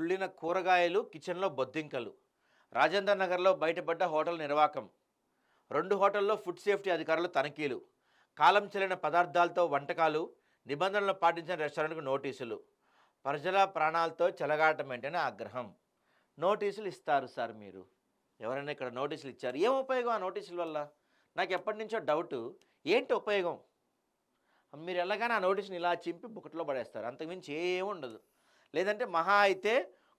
కుళ్ళిన కూరగాయలు కిచెన్లో బొద్దింకలు. రాజేందర్ నగర్లో బయటపడ్డ హోటల్ నిర్వాకం. రెండు హోటల్లో ఫుడ్ సేఫ్టీ అధికారులు తనిఖీలు. కాలం చెల్లిన పదార్థాలతో వంటకాలు నిబంధనలు పాటించిన రెస్టారెంట్కు నోటీసులు. ప్రజల ప్రాణాలతో చెలగాటమేంటని ఆగ్రహం. నోటీసులు ఇస్తారు సార్ మీరు. ఎవరైనా ఇక్కడ నోటీసులు ఇచ్చారు? ఏం ఉపయోగం ఆ నోటీసుల వల్ల? నాకు ఎప్పటి నుంచో డౌట్. ఏంటి ఉపయోగం? మీరు ఎలాగైనా ఆ నోటీసుని ఇలా చింపి బుక్కట్లో పడేస్తారు. అంతకుమించి ఏం ఉండదు. లేదంటే మహా అయితే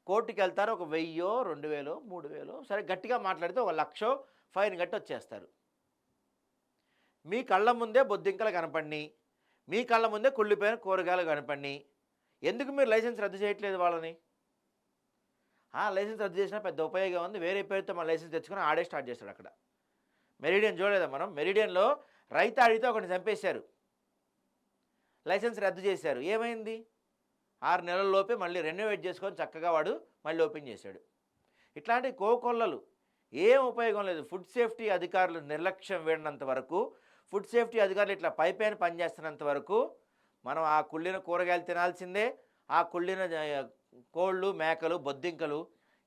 కోర్టుకి వెళ్తారు ఒక వెయ్యో రెండు వేలో మూడు వేలో సరే గట్టిగా మాట్లాడితే ఒక లక్షో ఫైన్ కట్టి వచ్చేస్తారు. మీ కళ్ళ ముందే బొద్దింకలు కనపడి మీ కళ్ళ ముందే కుళ్ళిపోయిన కూరగాయలు కనపడి ఎందుకు మీరు లైసెన్స్ రద్దు చేయట్లేదు వాళ్ళని? ఆ లైసెన్స్ రద్దు చేసినా పెద్ద ఉపయోగం ఉంది. వేరే పేరుతో మన లైసెన్స్ తెచ్చుకొని ఆడే స్టార్ట్ చేస్తాడు అక్కడ. మెరిడియన్ చూడలేదా మనం? మెరిడియన్లో రైతు అడిగితే ఒకటి చంపేశారు. లైసెన్స్ రద్దు చేశారు. ఏమైంది? ఆరు నెలల్లోపే మళ్ళీ రెన్యువేట్ చేసుకొని చక్కగా వాడు మళ్ళీ ఓపెన్ చేశాడు. ఇట్లాంటి కోకొల్లలు ఏం ఉపయోగం లేదు. ఫుడ్ సేఫ్టీ అధికారులు నిర్లక్ష్యం వేడినంత వరకు ఫుడ్ సేఫ్టీ అధికారులు ఇట్లా పైపైన పనిచేస్తున్నంత వరకు మనం ఆ కుళ్ళిన కూరగాయలు తినాల్సిందే ఆ కుళ్ళిన కోళ్ళు మేకలు బొద్దింకలు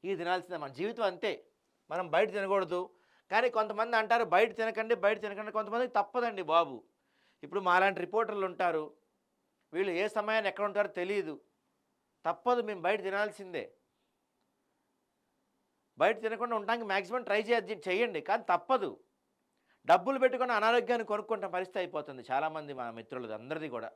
ఇవి తినాల్సిందే. మన జీవితం అంతే. మనం బయట తినకూడదు. కానీ కొంతమంది అంటారు బయట తినకండి బయట తినకండి. కొంతమందికి తప్పదండి బాబు. ఇప్పుడు మాలాంటి రిపోర్టర్లు ఉంటారు. వీళ్ళు ఏ సమయాన్ని ఎక్కడ ఉంటారో తెలియదు. తప్పదు మేము బయట తినాల్సిందే. బయట తినకుండా ఉండడానికి మ్యాక్సిమం ట్రై చేయ చేయండి కానీ తప్పదు. డబ్బులు పెట్టుకుని అనారోగ్యాన్ని కొనుక్కుంటాం పరిస్థితి అయిపోతుంది చాలామంది మా మిత్రులది అందరిది కూడా.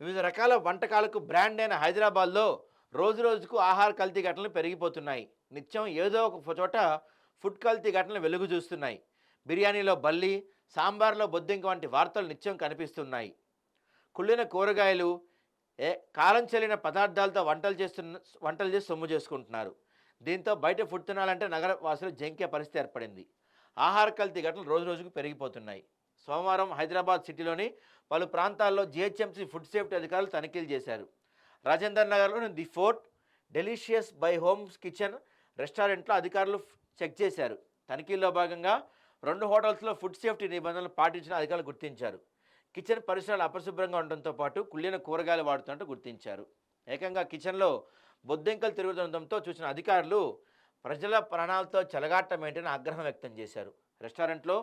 వివిధ రకాల వంటకాలకు బ్రాండ్ అయిన హైదరాబాద్లో రోజు రోజుకు ఆహార కల్తీ ఘటనలు పెరిగిపోతున్నాయి. నిత్యం ఏదో ఒక చోట ఫుడ్ కల్తీ ఘటనలు వెలుగు చూస్తున్నాయి. బిర్యానీలో బల్లి సాంబార్లో బొద్దింక వంటి వార్తలు నిత్యం కనిపిస్తున్నాయి. కుళ్ళిన కూరగాయలు ఏ కాలం చెల్లిన పదార్థాలతో వంటలు చేస్తున్న వంటలు చేసి సొమ్ము చేసుకుంటున్నారు. దీంతో బయట ఫుడ్ తినాలంటే నగర వాసులు జంకే పరిస్థితి ఏర్పడింది. ఆహార కల్తీ ఘటనలు రోజు రోజుకు పెరిగిపోతున్నాయి. సోమవారం హైదరాబాద్ సిటీలోని పలు ప్రాంతాల్లో జిహెచ్ఎంసీ ఫుడ్ సేఫ్టీ అధికారులు తనిఖీలు చేశారు. రాజేందర్ నగర్లోని the fort delicious by homes kitchen రెస్టారెంట్లో అధికారులు చెక్ చేశారు. తనిఖీల్లో భాగంగా రెండు హోటల్స్లో ఫుడ్ సేఫ్టీ నిబంధనలు పాటించిన అధికారులు గుర్తించారు. కిచెన్ పరిసరాలు అపరిశుభ్రంగా ఉండడంతో పాటు కుళ్ళిన కూరగాయలు వాడుతున్నట్టు గుర్తించారు. ఏకంగా కిచెన్లో బొద్దింకలు తిరుగుతుండటంతో చూసిన అధికారులు ప్రజల ప్రాణాలతో చెలగాటమేంటని ఆగ్రహం వ్యక్తం చేశారు. రెస్టారెంట్లో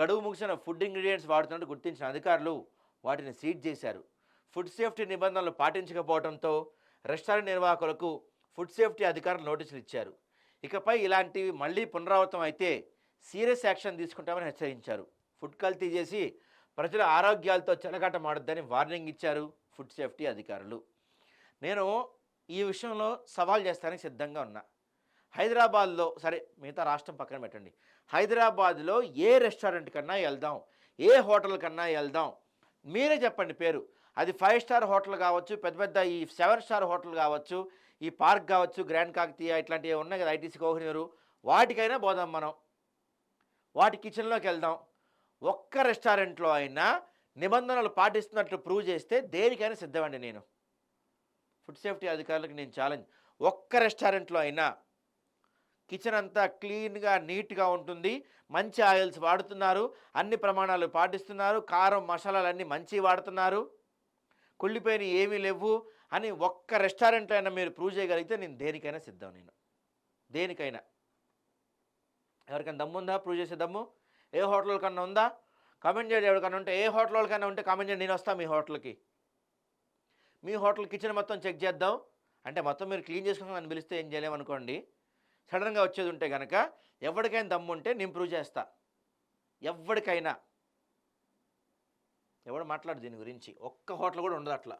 గడువు ముగిసిన ఫుడ్ ఇంగ్రీడియంట్స్ వాడుతున్నట్టు గుర్తించిన అధికారులు వాటిని సీజ్ చేశారు. ఫుడ్ సేఫ్టీ నిబంధనలు పాటించకపోవడంతో రెస్టారెంట్ నిర్వాహకులకు ఫుడ్ సేఫ్టీ అధికారులు నోటీసులు ఇచ్చారు. ఇకపై ఇలాంటివి మళ్ళీ పునరావృతం అయితే సీరియస్ యాక్షన్ తీసుకుంటామని హెచ్చరించారు. ఫుడ్ కల్తీ చేసి ప్రజల ఆరోగ్యాలతో చెలగాటమాడొద్దని వార్నింగ్ ఇచ్చారు ఫుడ్ సేఫ్టీ అధికారులు. నేను ఈ విషయంలో సవాల్ చేస్తానికి సిద్ధంగా ఉన్నా. హైదరాబాద్లో సరే మిగతా రాష్ట్రం పక్కన పెట్టండి. హైదరాబాద్లో ఏ రెస్టారెంట్ కన్నా వెళ్దాం ఏ హోటల్ కన్నా వెళ్దాం మీరే చెప్పండి పేరు. అది ఫైవ్ స్టార్ హోటల్ కావచ్చు పెద్ద పెద్ద ఈ సెవెన్ స్టార్ హోటల్ కావచ్చు ఈ పార్క్ కావచ్చు గ్రాండ్ కాకతీయ ఇట్లాంటివి ఉన్నాయి కదా ఐటీసీ కోహినూరు. వాటికైనా పోదాం మనం. వాటి కిచెన్లోకి వెళ్దాం. ఒక్క రెస్టారెంట్లో అయినా నిబంధనలు పాటిస్తున్నట్లు ప్రూవ్ చేస్తే దేనికైనా సిద్ధమండి నేను. ఫుడ్ సేఫ్టీ అధికారులకు నేను ఛాలెంజ్ ఒక్క రెస్టారెంట్లో అయినా కిచెన్ అంతా క్లీన్గా నీట్గా ఉంటుంది. మంచి ఆయిల్స్ వాడుతున్నారు. అన్ని ప్రమాణాలు పాటిస్తున్నారు. కారం మసాలాలు అన్నీ మంచి వాడుతున్నారు. కుళ్ళిపోయిన ఏమీ లేవు అని ఒక్క రెస్టారెంట్లో అయినా మీరు ప్రూవ్ చేయగలిగితే నేను దేనికైనా సిద్ధం నేను. దేనికైనా. ఎవరికైనా దమ్ముందా? ప్రూవ్ చేసే దమ్ము? ఏ హోటల్ కన్నా ఉందా? కామెంట్ చేయండి ఎవరికన్నా ఉంటే. ఏ హోటల్ వాళ్ళకైనా ఉంటే కామెంట్ చేయండి. నేను వస్తాను మీ హోటల్కి. మీ హోటల్ కిచెన్ మొత్తం చెక్ చేద్దాం. అంటే మొత్తం మీరు క్లీన్ చేసుకుని నన్ను పిలిస్తే ఏం చేయలేమనుకోండి సడన్గా వచ్చేది ఉంటే కనుక ఎవరికైనా దమ్ము ఉంటే నేను ప్రూవ్ చేస్తా. ఎవరికైనా. ఎవడు మాట్లాడు దీని గురించి? ఒక్క హోటల్ కూడా ఉండదు అట్లా.